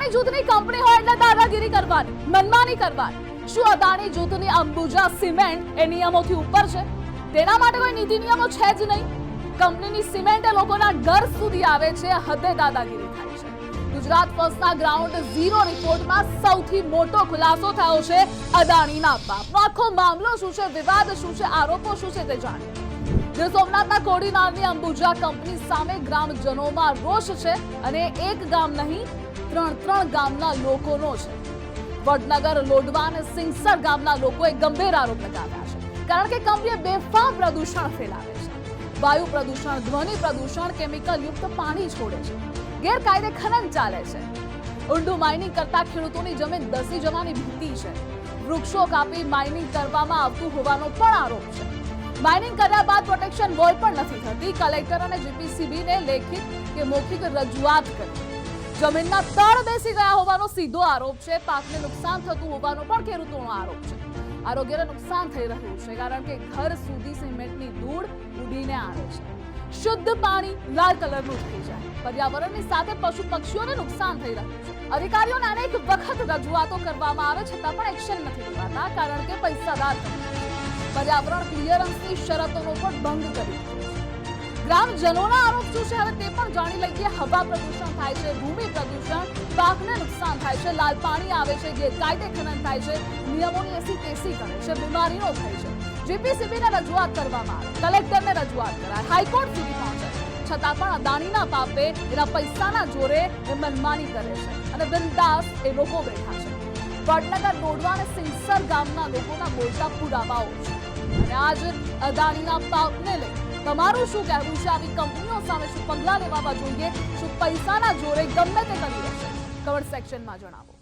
અદાણી જૂથની કંપની હોય એટલે દાદાગીરી કરવાની, મનમાની કરવાની. શું અદાણી જૂથની અંબુજા સિમેન્ટ એ નિયમોથી ઉપર છે? તેના માટે કોઈ નીતિ નિયમો છે જ નહીં. કંપનીની સિમેન્ટ એ લોકોના ઘર સુધી આવે છે, હદે દાદાગીરી થાય છે. ગુજરાત ફર્સ્ટના ગ્રાઉન્ડ ઝીરો રિપોર્ટમાં સૌથી મોટો ખુલાસો થયો છે અદાણીના બાપનો આખો મામલો શું છે, વિવાદ શું છે, આરોપો શું છે તે જાણીએ. ગીર સોમનાથના કોડી નામની અંબુજા કંપની સામે ગ્રામજનોમાં રોષ છે અને એક ગામ નહીં ત્રણ ત્રણ ગામના લોકોનો છે. વડનગર, લોડવા અને સિંગસર ગામના લોકોએ ગંભીર આરોપ લગાવ્યા છે. કારણ કે કંપનીએ બેફામ પ્રદૂષણ ફેલાવે છે. વાયુ પ્રદૂષણ, ધ્વનિ પ્રદૂષણ, કેમિકલ યુક્ત પાણી છોડે છે. ગેરકાયદે ખનન ચાલે છે. ઊંડું માઇનિંગ કરતા ખેડૂતોની જમીન ધસી જવાની ભીતિ છે. વૃક્ષો કાપી માઇનિંગ કરવામાં આવતું હોવાનો પણ આરોપ છે. માઇનિંગ કર્યા બાદ પ્રોટેક્શન વોલ પણ નથી થતી. કલેક્ટર અને જીપીસીબીને લેખિત કે મૌખિક રજૂઆત કરી. જમીનના તળ બેસી ગયા હોવાનો સીધો આરોપ છે. પાકને નુકસાન થતું હોવાનો પણ ખેડૂતોનો આરોપ છે. આરોગ્યને નુકસાન થઈ રહ્યું છે કારણ કે ઘર સુધી સિમેન્ટની ધૂળ ઉડીને આવે છે. શુદ્ધ પાણી લાલ કલરનું થઈ જાય. પર્યાવરણની સાથે પશુ પક્ષીઓને નુકસાન થઈ રહ્યું છે. અધિકારીઓને અનેક વખત રજૂઆતો કરવામાં આવે છતાં પણ એક્શન નથી લેવાતા કારણ કે પૈસાદાર. પર્યાવરણ ક્લિયરન્સની શરતોનો પણ ભંગ કરી ગ્રામજનોના આરોપ શું છે? હવે તે પણ જાણી લઈએ. હવા પ્રદૂષણ થાય છે, ભૂમિ પ્રદૂષણ પાકને નુકસાન થાય છે, લાલ પાણી આવે છે, ગેરકાયદે ખનન થાય છે, નિયમોની એસી તેસી કરે છે, બીમારીઓ થાય છે. જીપીસીબી ને રજૂઆત કરવામાં આવે. કલેક્ટરને રજૂઆત કરાય. હાઈકોર્ટ સુધી પહોંચે. છતાં પણ અદાણીના પાપે એના પૈસાના જોરે એ મનમાની કરે છે અને બિંદાસ એ લોકો બેઠા છે. વડનગર દોડવા અને સિંસર ગામના લોકોના બોલતા પુરાવાઓ છે. અને આજ અદાણીના પાપને લઈ તમારું શું કહેવું છે? આવી કંપનીઓ સામે શું પગલાં લેવા જોઈએ શું પૈસાના જોરે ગમે તે કરી રહેશે કમેન્ટ સેક્શનમાં જણાવો.